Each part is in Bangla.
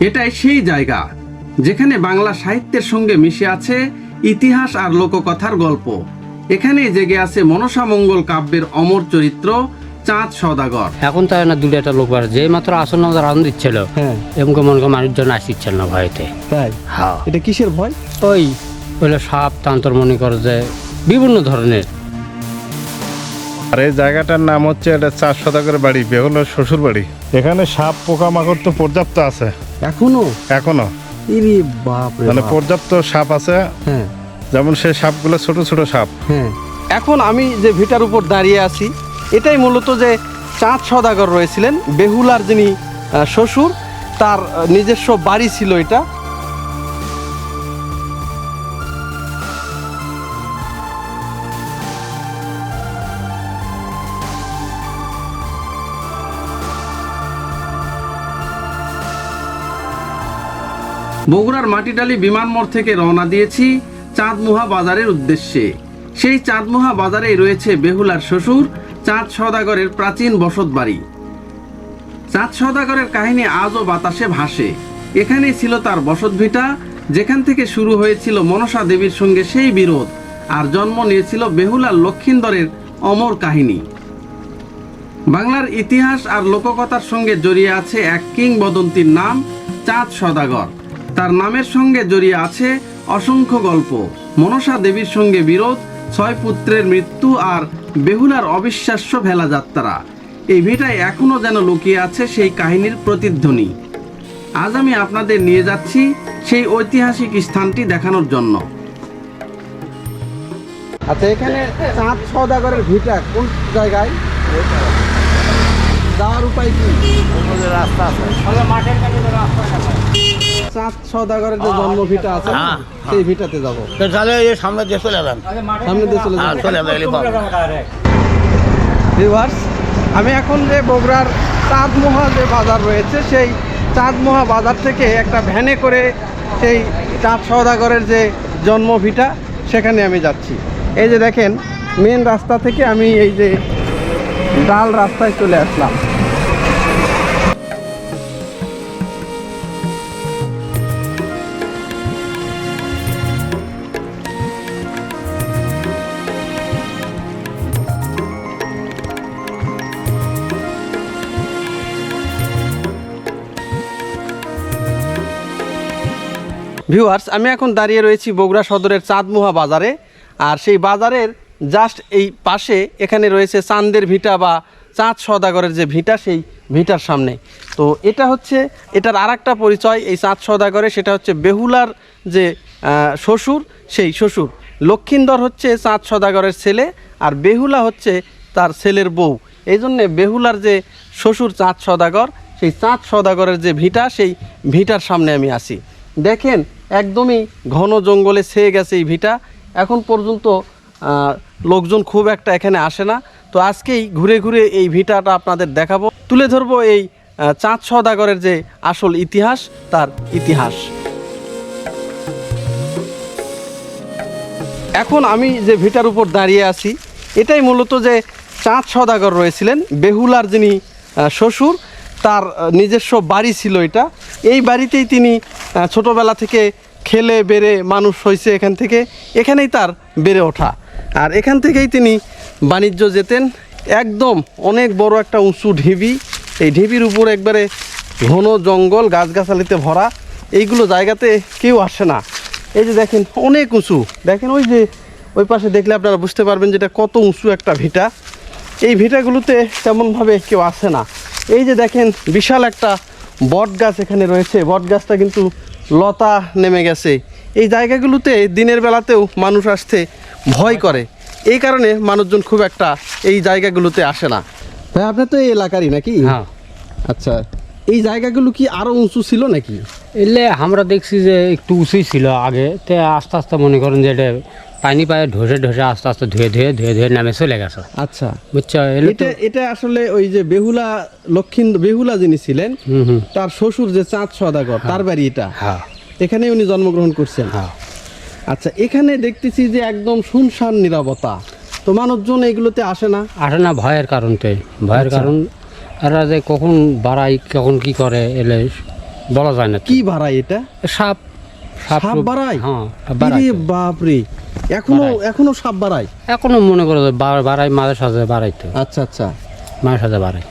এটাই সেই জায়গা যেখানে বাংলা সাহিত্যের সঙ্গে মিশে আছে ইতিহাস আর লোককথার গল্প। এখানে জেগে আছে মনসা মঙ্গল কাব্যের অমর চরিত্র চাঁদ সদাগর এখন তো না দুটো একটা লোক আছে যে মাত্র আসল আমাদের রান দিচ্ছিল। হ্যাঁ। এমন মনে কর মানুষজন আসছিল না ভয়তে। তাই? হ্যাঁ। এটা কিসের ভয়? ওই ওইগুলো সাপ তান্তর মনে করে যে বিভিন্ন ধরনের আর এই জায়গাটার নাম হচ্ছে এটা চার শতকের বাড়ি বেহুলার শ্বশুর বাড়ি। এখানে সাপ পোকামাকড় তো পর্যাপ্ত আছে। এখনও? এখনও। মানে পর্যাপ্ত সাপ আছে। হ্যাঁ। যেমন সেই সাপগুলো ছোট ছোট সাপ। হ্যাঁ। এখন আমি যে ভিটার উপর দাঁড়িয়ে আছি এটাই মূলত যে চাঁদ সদাগর রয়েছিলেন বেহুলার যিনি শ্বশুর তার নিজস্ব বাড়ি ছিল এটা। বগুড়ার মাটিডালি বিমানমোড় থেকে রওনা দিয়েছি চাঁদমুহা বাজারের উদ্দেশ্যে। সেই চাঁদমুহা বাজারেই রয়েছে বেহুলার শ্বশুর চাঁদ সদাগরের প্রাচীন বসত বাড়ি। চাঁদ সদাগরের কাহিনী আজও বাতাসে ভাসে। এখানেই ছিল তার বসতভিটা যেখান থেকে শুরু হয়েছিল মনসা দেবীর সঙ্গে সেই বিরোধ, আর জন্ম নিয়েছিল বেহুলার লক্ষিন্দরের অমর কাহিনী। বাংলার ইতিহাস আর লোককথার সঙ্গে জড়িয়ে আছে এক কিংবদন্তির নাম চাঁদ সদাগর তার নামের সঙ্গে জড়িয়ে আছে অসংখ্য গল্প। মনসা দেবীর সঙ্গে বিরোধ ছয় পুত্রের মৃত্যু আর বেহুলার অবিশ্বাস্য ভেলা যাত্রা। এই ভিটায় এখনও যেন লুকিয়ে আছে সেই কাহিনীর প্রতিধ্বনি। আজ আমি আপনাদের নিয়ে যাচ্ছি সেই ঐতিহাসিক স্থানটি দেখানোর জন্য। আচ্ছা এখানে চাঁদ সদাগরের ভিটা কোন জায়গায়? যাওয়ার উপায় কি? চাঁদ সদাগরের যে জন্ম ভিটা আছে সেই ভিটাতে যাব। তাহলে এই সামনে দিয়ে চলে যান। সামনে দিয়ে চলে হ্যাঁ চলে। ভিউয়ার্স আমি এখন যে বগুড়ার চাঁদমোহা যে বাজার রয়েছে সেই চাঁদমোহা বাজার থেকে একটা ভ্যানে করে সেই চাঁদ সওদাগরের যে জন্মভিটা সেখানে আমি যাচ্ছি। এই যে দেখেন মেন রাস্তা থেকে আমি এই যে ডাল রাস্তায় চলে আসলাম। ভিউয়ার্স আমি এখন দাঁড়িয়ে রয়েছি বগুড়া সদরের চাঁদমুহা বাজারে। আর সেই বাজারের জাস্ট এই পাশে এখানে রয়েছে চাঁদের ভিটা বা চাঁদ সদাগরের যে ভিটা, সেই ভিটার সামনে। তো এটা হচ্ছে, এটার আর একটা পরিচয়, এই চাঁদ সদাগরে সেটা হচ্ছে বেহুলার যে শ্বশুর, সেই শ্বশুর। লক্ষিন্দর হচ্ছে চাঁদ সদাগরের ছেলে আর বেহুলা হচ্ছে তার ছেলের বউ। এই জন্যে বেহুলার যে শ্বশুর চাঁদ সদাগর, সেই চাঁদ সদাগরের যে ভিটা, সেই ভিটার সামনে আমি আসি দেখেন একদমই ঘন জঙ্গলে ছেয়ে গেছে এই ভিটা। এখন পর্যন্ত লোকজন খুব একটা এখানে আসে না। তো আজকেই ঘুরে ঘুরে এই ভিটাটা আপনাদের দেখাবো। তুলে ধরবো এই চাঁদ সদাগরের যে আসল ইতিহাস, তার ইতিহাস। এখন আমি যে ভিটার উপর দাঁড়িয়ে আছি, এটাই মূলত যে চাঁদ সদাগর রয়েছিলেন, বেহুলার যিনি শ্বশুর তার নিজস্ব বাড়ি ছিল এটা। এই বাড়িতেই তিনি ছোটবেলা থেকে খেলে বেড়ে মানুষ হয়েছে এখান থেকে। এখানেই তার বেড়ে ওঠা। আর এখান থেকেই তিনি বাণিজ্য যেতেন। একদম অনেক বড় একটা উঁচু ঢিবি। এই ঢিবির উপর একবারে ঘন জঙ্গল, গাছগাছালিতে ভরা। এইগুলো জায়গাতে কেউ আসে না। এই যে দেখেন, অনেক উঁচু। দেখেন, ওই যে ওই পাশে দেখলে আপনারা বুঝতে পারবেন যেটা কত উঁচু একটা ভিটা। এই ভিটাগুলোতে তেমনভাবে কেউ আসে না। এই যে দেখেন বিশাল একটা বট গাছ এখানে রয়েছে। বট গাছটা কিন্তু লতা নেমে গেছে। এই জায়গাগুলোতে দিনের বেলাতেও মানুষ আসতে ভয় করে। এই কারণে মানুষজন খুব একটা এই জায়গাগুলোতে আসে না। ভাই আপনার তো এই এলাকারই নাকি? হ্যাঁ। আচ্ছা এই জায়গাগুলো কি আরও উঁচু ছিল নাকি? এলে আমরা দেখছি যে একটু উঁচুই ছিল আগে। তে আস্তে আস্তে মনে করেন যে এটা পানি পায়ে ঢসে ঢসে আস্তে আস্তে ধুয়ে ধুয়ে ধুয়ে ধুয়ে নামে চলে গেছে। আচ্ছা। বুঝছ এটা এটা আসলে ওই যে বেহুলা লক্ষিন্দ বেহুলা যিনি ছিলেন হুম হুম। তার শ্বশুর যে চাঁদ সদাগর তার বাড়ি এটা। হ্যাঁ। এখানে উনি জন্মগ্রহণ করছেন। হ্যাঁ। আচ্ছা এখানে দেখতেছি যে একদম শুনশান নিরাপত্তা তো মানুষজন এগুলোতে আসে না? আসে না ভয়ের কারণতে। ভয়ের আচ্ছা। কারণ এরা যে কখন বাড়াই কখন কি করে এলে বলা যায় না। কি বাড়ায় এটা? সাপ সাপ বাড়ায়? হ্যাঁ সাপ বাড়ায় ইরে তো। বাপ রে এখনও এখনও সাপ বাড়ায়? এখনও মনে করো যে বা- বাড়াই মাঝে সাথে বাড়াই তো। আচ্ছা আচ্ছা। মাঝে সাথে বাড়াই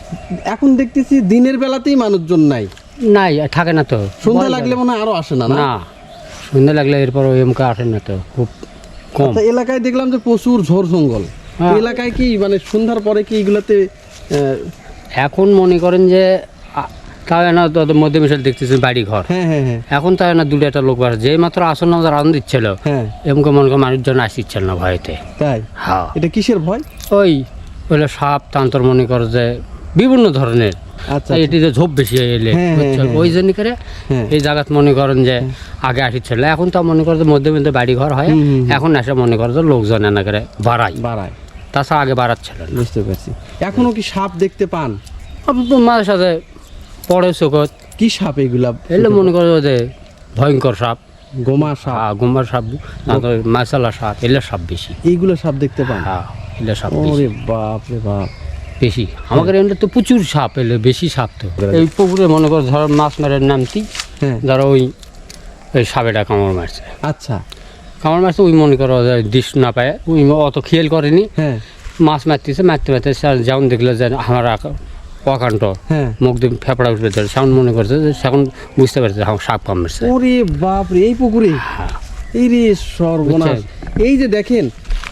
এখন দেখতেছি দিনের বেলাতেই মানুষজন নাই। নাই থাকে না তো। সন্ধ্যা লাগলে মনে হয় আরও আসে না না? সন্ধ্যা লাগলে এরপর এমকে আসে না তো খুব কম। আচ্ছা, এলাকায় দেখলাম যে প্রচুর ঝোড় জঙ্গল। হ্যাঁ। এলাকায় কি মানে সন্ধ্যার পরে কি এগুলাতে এখন মনে করেন যে তাও না তো মধ্যে মিশাল দেখতেছি বাড়ি ঘর হ্যাঁ হ্যাঁ হ্যাঁ। এখন তাই না দুটো একটা লোক বাড়ে যে মাত্র আসল আমাদের আনন্দ দিচ্ছিল এমকে মনে করেন মানুষজন আসিচ্ছিল না ভয়েতে। তাই? হ্যাঁ। এটা কিসের ভয়? ওই ওইলে সাপ তান্তর মনে করে যে বিভিন্ন ধরনের। আচ্ছা এটি যে ঝোপ বেশি এলে। ওই জন্য করে। এই জায়গাত মনে করেন যে আগে আসিচ্ছিল। এখন তো মনে করে যে মধ্যে মধ্যে বাড়ি ঘর হয়। এখন এসে মনে করে যে লোকজন এনা করে বাড়াই বাড়ায়। তাছাড়া আগে বাড়াচ্ছিল না। বুঝতে পারছি। এখনও কি সাপ দেখতে পান? মাঝে সাথে পড়ে চোখত কি সাপ এগুলা এলে মনে করে যে ভয়ঙ্কর সাপ। গোমা সাপ। হ্যাঁ গুম্বার সাপ মাসালা সাপ এলে সাপ বেশি। এইগুলো সাপ দেখতে পান? হ্যাঁ এলে সাপ ওরে বাপ রে বাপ। বেশি। আমাদের এখানে তো প্রচুর সাপ এলে বেশি সাপ তো। এই পুকুরে মনে করো ধর মাছ মারের নামতি হ্যাঁ। ধরো ওই ওই সাপেটা কামড় মারছে। আচ্ছা। কামড় মারছে ওই মনে করো যে ডিশ না পায় ওই অত খেয়াল করেনি। হ্যাঁ। মাছ মারতেছে মারতে মারতে যেমন দেখল যে আমার অকাণ্ঠ হ্যাঁ। মুখ দিয়ে ফেপড়া উঠবে ধরে। সেমন মনে করছে যে সেখন বুঝতে পারছে এখন সাপ কামড়ছে ওরে বাপ রে এই পুকুরে? হ্যাঁ। এই রে সর্বনাশ এই যে দেখেন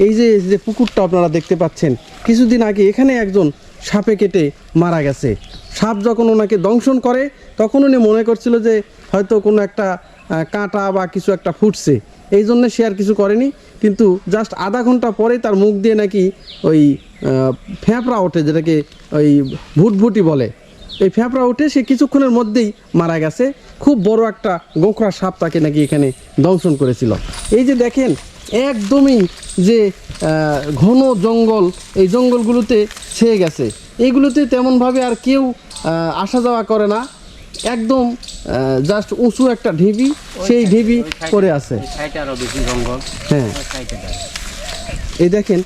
এই যে এই যে পুকুরটা আপনারা দেখতে পাচ্ছেন কিছুদিন আগে এখানে একজন সাপে কেটে মারা গেছে। সাপ যখন ওনাকে দংশন করে তখন উনি মনে করছিল যে হয়তো কোনো একটা কাঁটা বা কিছু একটা ফুটছে। এই জন্য সে আর কিছু করেনি। কিন্তু জাস্ট আধা ঘণ্টা পরে তার মুখ দিয়ে নাকি ওই ফ্যাঁপড়া ওঠে, যেটাকে ওই ভুটভুটি বলে। এই ফ্যাপড়া উঠে সে কিছুক্ষণের মধ্যেই মারা গেছে। খুব বড় একটা গোখরা সাপ তাকে নাকি এখানে দংশন করেছিল। এই যে দেখেন, একদমই যে ঘন জঙ্গল, এই জঙ্গলগুলোতে ছেয়ে গেছে। এইগুলোতে তেমনভাবে আর কেউ আসা যাওয়া করে না। একদম জাস্ট উঁচু একটা ঢিবি সেই ঢিবি পড়ে আছে। হ্যাঁ। এই দেখেন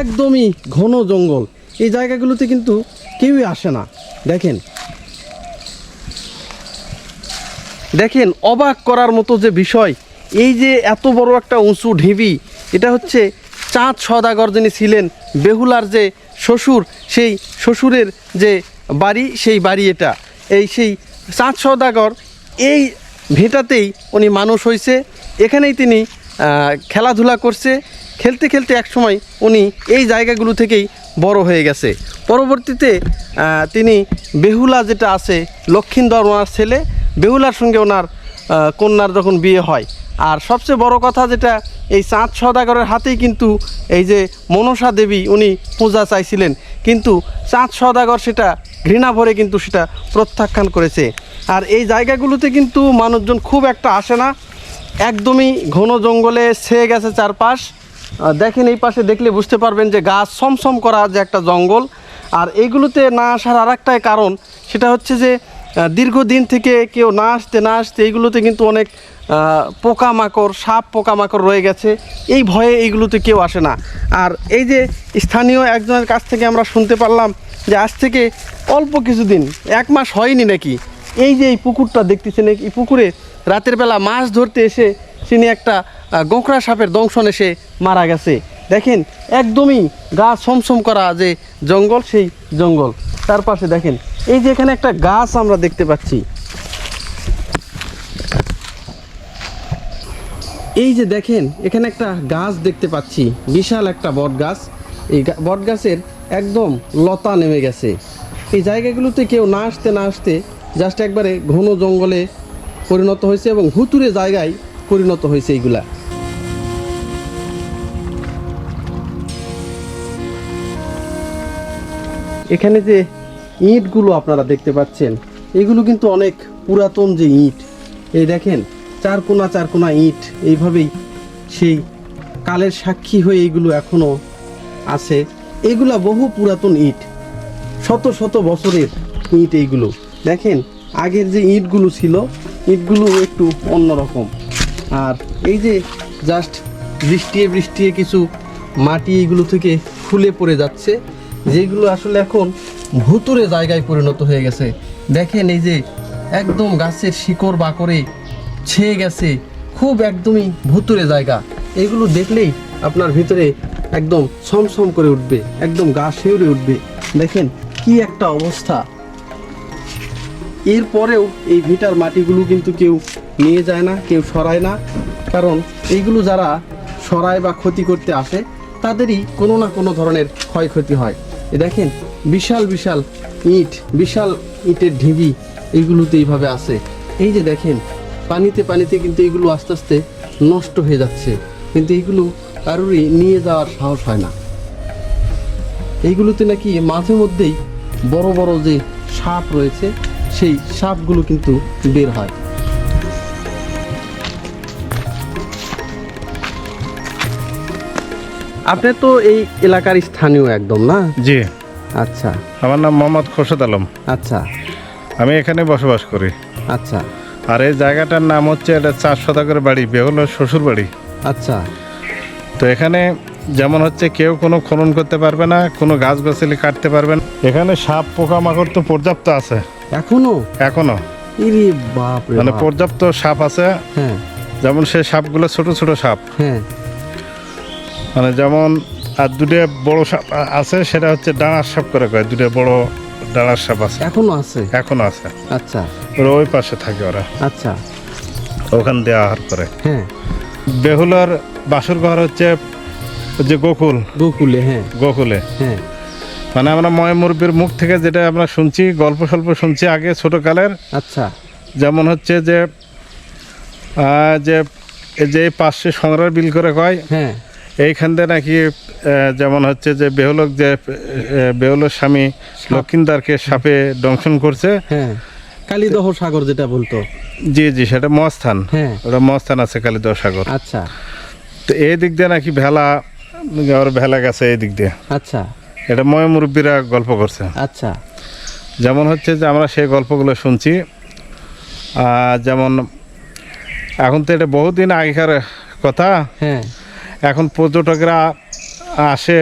একদমই ঘন জঙ্গল। এই জায়গাগুলোতে কিন্তু কেউই আসে না। দেখেন। দেখেন অবাক করার মতো যে বিষয়। এই যে এত বড় একটা উঁচু ঢিবি এটা হচ্ছে চাঁদ সদাগর যিনি ছিলেন বেহুলার যে শ্বশুর সেই শ্বশুরের যে বাড়ি সেই বাড়ি এটা। এই সেই চাঁদ সদাগর, এই ভেটাতেই উনি মানুষ হয়েছে এখানেই তিনি খেলাধুলা করছে। খেলতে খেলতে একসময় উনি এই জায়গাগুলো থেকেই বড় হয়ে গেছে। পরবর্তীতে তিনি বেহুলা যেটা আছে, লক্ষিন্দর ওনার ছেলে, বেহুলার সঙ্গে ওনার কন্যার যখন বিয়ে হয়। আর সবচেয়ে বড় কথা যেটা, এই চাঁদ সদাগরের হাতেই কিন্তু এই যে মনসা দেবী উনি পূজা চাইছিলেন। কিন্তু চাঁদ সদাগর সেটা ঘৃণা ভরে কিন্তু সেটা প্রত্যাখ্যান করেছে। আর এই জায়গাগুলোতে কিন্তু মানুষজন খুব একটা আসে না। একদমই ঘন জঙ্গলে ছেয়ে গেছে চারপাশ। দেখেন এই পাশে দেখলে বুঝতে পারবেন যে গাছ সমসম করা যে একটা জঙ্গল। আর এইগুলোতে না আসার আর একটাই কারণ, সেটা হচ্ছে যে দীর্ঘদিন থেকে কেউ না আসতে না আসতে এইগুলোতে কিন্তু অনেক পোকামাকড়, সাপ পোকামাকড় রয়ে গেছে। এই ভয়ে এইগুলোতে কেউ আসে না। আর এই যে স্থানীয় একজনের কাছ থেকে আমরা শুনতে পারলাম যে আজ থেকে অল্প কিছুদিন, এক মাস হয়নি নাকি? এই যে এই পুকুরটা দেখতেছেন, এই পুকুরে রাতের বেলা মাছ ধরতে এসে তিনি একটা গোখরা সাপের দংশন এসে মারা গেছে। দেখেন, একদমই গা সমসম করা যে জঙ্গল, সেই জঙ্গল। তার পাশে দেখেন, এই যে এখানে একটা গাছ আমরা দেখতে পাচ্ছি। এই যে দেখেন, এখানে একটা গাছ দেখতে পাচ্ছি, বিশাল একটা বট গাছ এই বট গাছের একদম লতা নেমে গেছে। এই জায়গাগুলোতে কেউ না আসতে না আসতে জাস্ট একবারে ঘন জঙ্গলে পরিণত হয়েছে এবং ভুতুরে জায়গায় পরিণত হয়েছে এইগুলা। এখানে যে ইঁটগুলো আপনারা দেখতে পাচ্ছেন, এগুলো কিন্তু অনেক পুরাতন যে ইঁট। এই দেখেন চার কোনা চার কোনা ইঁট, এইভাবেই সেই কালের সাক্ষী হয়ে এইগুলো এখনও আছে। এগুলা বহু পুরাতন ইট, শত শত বছরের ইট এইগুলো। দেখেন, আগের যে ইটগুলো ছিল, ইটগুলো একটু অন্যরকম আর এই যে জাস্ট বৃষ্টিয়ে বৃষ্টিয়ে কিছু মাটি এগুলো থেকে খুলে পড়ে যাচ্ছে, যেগুলো আসলে এখন ভুতুরে জায়গায় পরিণত হয়ে গেছে। দেখেন এই যে একদম গাছের শিকড় বাকরে ছেয়ে গেছে। খুব একদমই ভুতুরে জায়গা। এগুলো দেখলেই আপনার ভিতরে একদম ছমছম করে উঠবে, একদম গা শিউরে উঠবে। দেখেন কি একটা অবস্থা। এরপরেও এই ভিটার মাটিগুলো কিন্তু কেউ নিয়ে যায় না, কেউ সরায় না। কারণ এইগুলো যারা সরায় বা ক্ষতি করতে আসে, তাদেরই কোনো না কোনো ধরনের ক্ষয়ক্ষতি হয়। এ দেখেন, বিশাল বিশাল ইট, বিশাল ইটের ঢিবি এইগুলোতে এইভাবে আছে। এই যে দেখেন পানিতে পানিতে কিন্তু এগুলো আস্তে আস্তে নষ্ট হয়ে যাচ্ছে। কিন্তু এগুলো কারোরই নিয়ে যাওয়ার সাহস হয় না। এইগুলোতে নাকি মাঝে মধ্যেই বড় বড় যে সাপ রয়েছে সেই সাপগুলো কিন্তু বের হয়। আপনি তো এই এলাকার স্থানীয় একদম না? জি। আচ্ছা। আমার নাম মোহাম্মদ খোরশেদ আলম। আচ্ছা। আমি এখানে বসবাস করি। আচ্ছা। আর এই জায়গাটার নাম হচ্ছে এটা চার শতকের বাড়ি বেহুলার শ্বশুর বাড়ি। আচ্ছা। তো এখানে যেমন হচ্ছে কেউ কোনো খনন করতে পারবে না কোনো গাছ গাছালি কাটতে পারবে না। এখানে সাপ পোকামাকড় তো পর্যাপ্ত আছে। এখনও? এখনও। বাপ রে মানে বাপ। পর্যাপ্ত সাপ আছে। হ্যাঁ। যেমন সেই সাপগুলো ছোট ছোট সাপ। হ্যাঁ। মানে যেমন আর দুটো বড় সাপ আ- আছে সেটা হচ্ছে ডানার সাপ করে কয় দুটো বড় ডানার সাপ আছে। এখনও আছে? এখনও আছে। আচ্ছা। ওরা ওই পাশে থাকে ওরা। আচ্ছা। ওখান দিয়ে আহার করে। হ্যাঁ। বেহুলার বাসুর ঘর হচ্ছে যে গোকুল। গোকুলে হ্যাঁ। গোকুলে। হ্যাঁ। মানে আমরা ময় মুরব্বীর মুখ থেকে যেটা আমরা শুনছি গল্প স্বল্প শুনছি আগে ছোটকালের। আচ্ছা। যেমন হচ্ছে যে যে যে পাশে সংগ্রার বিল করে কয়? হ্যাঁ। এইখান দিয়ে নাকি যেমন হচ্ছে যে বেহুলক যে আহ, বেহুলোর স্বামী লক্ষিন্দারকে সাপে দংশন করছে। হ্যাঁ কালীদহ সাগর যেটা বলতো। জি জি সেটা মস্থান হ্যাঁ। ওটা মস্থান আছে কালিদহ সাগর। আচ্ছা। তো এই দিক দিয়ে নাকি ভেলা আর ভেলা গেছে এই দিক দিয়ে। আচ্ছা। এটা ময় মুরব্বীরা গল্প করছে। আচ্ছা। যেমন হচ্ছে যে আমরা সেই গল্পগুলো শুনছি যেমন এখন তো এটা বহুদিন আগেকার কথা। হ্যাঁ। এখন পর্যটকরা আসে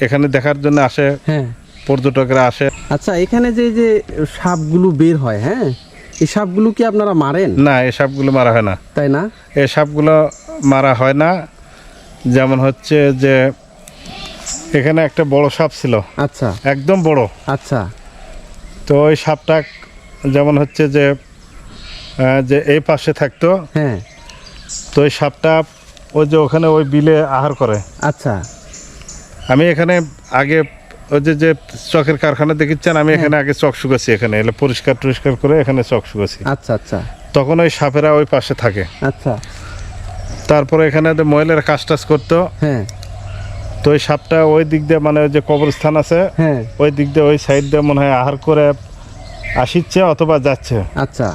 এখানে দেখার জন্য আসে হ্যাঁ। পর্যটকরা আসে। আচ্ছা এখানে যে যে সাপগুলো বের হয় হ্যাঁ? এই সাপগুলো কি আপনারা মারেন? না এই সাপগুলো মারা হয় না। তাই না? এই সাপগুলো মারা হয় না। যেমন হচ্ছে যে এখানে একটা বড় সাপ ছিল। আচ্ছা। একদম বড়। আচ্ছা। তো ওই সাপটা যেমন হচ্ছে যে যে এই পাশে থাকতো হ্যাঁ। তো ওই সাপটা ওই যে ওখানে ওই বিলে আহার করে। আচ্ছা। আমি এখানে আগে ওই যে যে চকের কারখানা দেখিচ্ছেন আমি এখানে আগে চক শুকাছি এখানে এলে পরিষ্কার টরিষ্কার করে এখানে চক শুকাছি আচ্ছা আচ্ছা। তখন ওই সাপেরা ওই পাশে থাকে। আচ্ছা। তারপরে এখানে যে মহিলারা কাজ টাজ করতো। হ্যাঁ। তো ওই সাপটা ওই দিক দিয়ে মানে ওই যে কবরস্থান আছে হ্যাঁ। ওই দিক দিয়ে ওই সাইড দিয়ে মনে হয় আহার করে আসিচ্ছে অথবা যাচ্ছে। আচ্ছা।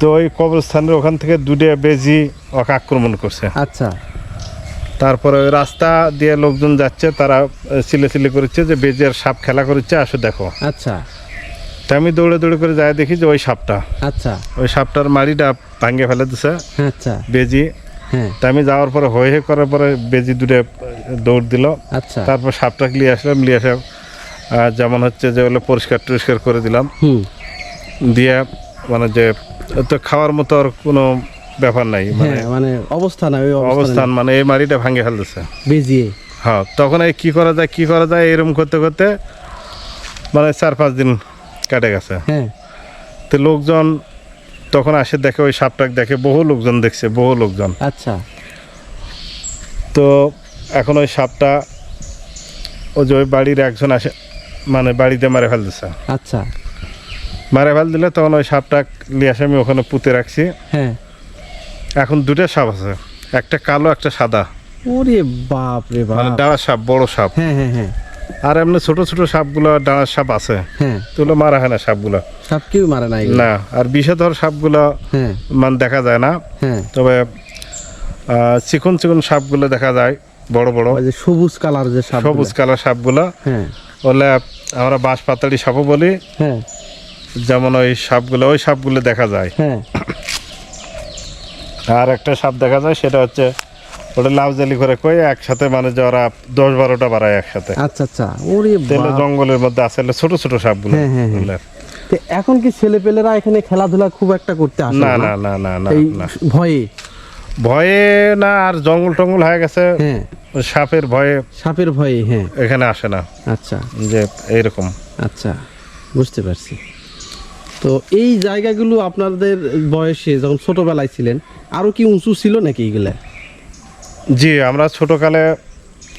তো ওই কবরস্থানের ওখান থেকে দুটো বেজি ওকে আক্রমণ করছে। আচ্ছা। তারপরে ওই রাস্তা দিয়ে লোকজন যাচ্ছে তারা চিলে চিলে করছে যে বেজের সাপ খেলা করছে আসো দেখো। আচ্ছা। তা আমি দৌড়ে দৌড়ে করে যাই দেখি যে ওই সাপটা। আচ্ছা। ওই সাপটার মাড়িটা ভাঙে ফেলে দিছে আচ্ছা। বেজি। হ্যাঁ। তা আমি যাওয়ার পরে হয়ে হয়ে করার পরে বেজি দুটো দৌড় দিল। আচ্ছা। তারপর সাপটা নিয়ে আসলাম নিয়ে আসে যেমন হচ্ছে যে ওগুলো পরিষ্কার টরিষ্কার করে দিলাম। হুম। দিয়ে মানে যে তো খাওয়ার মতো আর কোনো ব্যাপার নাই মানে হ্যাঁ মানে অবস্থান অবস্থান মানে এই মাড়িটা ভাঙে ফেলতেছে। বেজিয়ে হ্যাঁ তখন এই কী করা যায় কী করা যায় এরকম করতে করতে মানে চার পাঁচ দিন কেটে গেছে। হ্যাঁ। তো লোকজন তখন আসে দেখে ওই সাপটাক দেখে বহু লোকজন দেখছে বহু লোকজন। আচ্ছা। তো এখন ওই সাপটা ও যে ওই বাড়ির একজন আসে মানে বাড়িতে মারে ফেলতেছে। আচ্ছা। মারে ফেল দিলে তখন ওই সাপটা নিয়ে আসে আমি ওখানে পুঁতে রাখছি। হ্যাঁ। এখন দুটো সাপ আছে একটা কালো একটা সাদা। ওরে বাপ রে বাপ। মানে ডাঁড়া সাপ বড় সাপ। হ্যাঁ হ্যাঁ হ্যাঁ। আর এমনি ছোট ছোট সাপগুলো ডাঁড়ার সাপ আছে। হ্যাঁ। তুলো মারা হয় না সাপগুলো। সাপ কেউ মারে না এগুলো। না আর বিষধর সাপগুলো হ্যাঁ। মানে দেখা যায় না। হ্যাঁ। তবে চিকন চিকন সাপগুলো দেখা যায় বড় বড়। ওই যে সবুজ কালার যে সাপ সবুজ কালার সাপগুলো। হ্যাঁ। বলে আমরা বাঁশ পাতাড়ি সাপও বলি। হ্যাঁ। যেমন ওই সাপগুলো ওই সাপগুলো দেখা যায়। হ্যাঁ। আর একটা সাপ দেখা যায় সেটা হচ্ছে ওটা লাউ জালি করে কই একসাথে মানে যে ওরা দশ বারোটা বাড়ায় একসাথে। আচ্ছা আচ্ছা। ওরে তেলে জঙ্গলের মধ্যে আছে ছোট ছোট সাপগুলো। হ্যাঁ, হ্যাঁ, হ্যাঁ। এখন কি ছেলেপেলেরা এখানে খেলাধুলা খুব একটা করতে আসে না না? না না না ভয়ে? ভয়ে না আর জঙ্গল টঙ্গল হয়ে গেছে। হ্যাঁ। সাপের ভয়ে সাপের ভয়ে হ্যাঁ। এখানে আসে না। আচ্ছা। যে এরকম আচ্ছা বুঝতে পারছি। তো এই জায়গাগুলো আপনাদের বয়সে যখন ছোটবেলায় ছিলেন আরও কি উঁচু ছিল নাকি এগুলা? জি আমরা ছোটকালে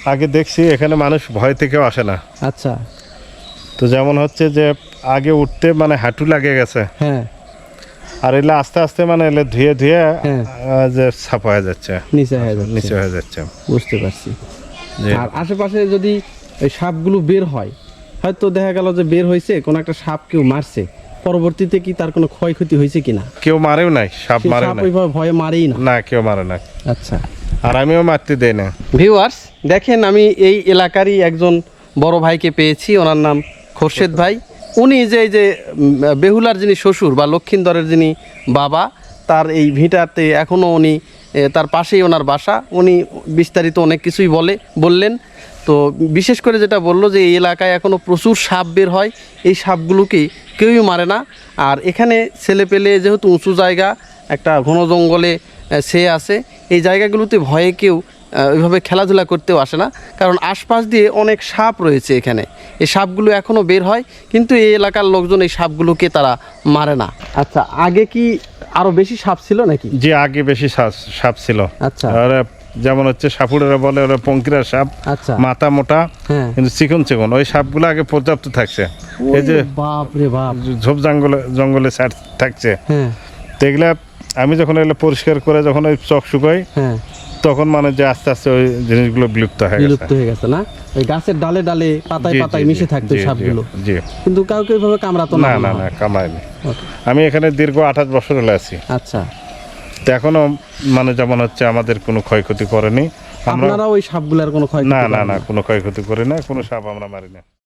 আগে দেখছি এখানে মানুষ ভয় থেকেও আসে না। আচ্ছা। তো যেমন হচ্ছে যে আগে উঠতে মানে হাঁটু লাগে গেছে। হ্যাঁ। আর এলে আস্তে আস্তে মানে এলে ধুয়ে ধুয়ে হ্যাঁ। যে সাফা হয়ে যাচ্ছে। নিচে হয়ে যাচ্ছে। নিচে হয়ে যাচ্ছে। বুঝতে পারছি। আর আশেপাশে যদি ওই সাপগুলো বের হয় হয়তো দেখা গেল যে বের হয়েছে কোনো একটা সাপ কেউ মারছে। পরবর্তীতে কি তার কোনো ক্ষয়ক্ষতি হয়েছে কিনা? কেউ মারেও নাই সাপ মারেও নাই। ওইভাবে ভয়ে মারেই না? না কেউ মারে না আচ্ছা। আর আমিও মারতে দেই না। ভিউয়ার্স দেখেন আমি এই এলাকারই একজন বড় ভাইকে পেয়েছি ওনার নাম খোরশেদ ভাই। উনি যে এই যে বেহুলার যিনি শ্বশুর বা লক্ষিন্দরের যিনি বাবা তার এই ভিটাতে এখনও উনি তার পাশেই ওনার বাসা। উনি বিস্তারিত অনেক কিছুই বলে বললেন। তো বিশেষ করে যেটা বলল যে এই এলাকায় এখনও প্রচুর সাপ বের হয় এই সাপগুলোকে কেউই মারে না। আর এখানে ছেলে পেলে যেহেতু উঁচু জায়গা একটা ঘন জঙ্গলে সে আছে এই জায়গাগুলোতে ভয়ে কেউ ওইভাবে খেলাধুলা করতেও আসে না। কারণ আশপাশ দিয়ে অনেক সাপ রয়েছে এখানে। এই সাপগুলো এখনও বের হয় কিন্তু এই এলাকার লোকজন এই সাপগুলোকে তারা মারে না। আচ্ছা আগে কি আরও বেশি সাপ ছিল নাকি? যে আগে বেশি সাপ- সাপ ছিল। আচ্ছা। যেমন হচ্ছে সাপুড়েরা বলে ওরা পঙ্কিরা সাপ আচ্ছা। মাথা মোটা হ্যাঁ। কিন্তু চিকন চিকন। ওই সাপগুলো আগে পর্যাপ্ত থাকছে। এই যে ঝোপ জঙ্গলে জঙ্গলে সাইড থাকছে। হ্যাঁ। তো এগুলা আমি যখন এগুলো পরিষ্কার করে যখন ওই চক শুকাই হ্যাঁ। তখন মানে যে আস্তে আস্তে ওই জিনিসগুলো বিলুপ্ত হয়ে গেছে। বিলুপ্ত হয়ে গেছে না? ওই গাছের ডালে ডালে পাতায় পাতায় মিশে থাকতো সাপগুলো। জি। কিন্তু কাউকে ওইভাবে কামড়াতো না না না হয়। না কামায়নি আমি এখানে দীর্ঘ আঠাশ বছর হলে আছি। আচ্ছা। তো এখনও মানে যেমন হচ্ছে আমাদের কোনো ক্ষয়ক্ষতি করেনি। আমরা ওই সাপগুলার কোনো ক্ষয় না না না কোনো ক্ষয়ক্ষতি করি না কোনো সাপ আমরা মারি না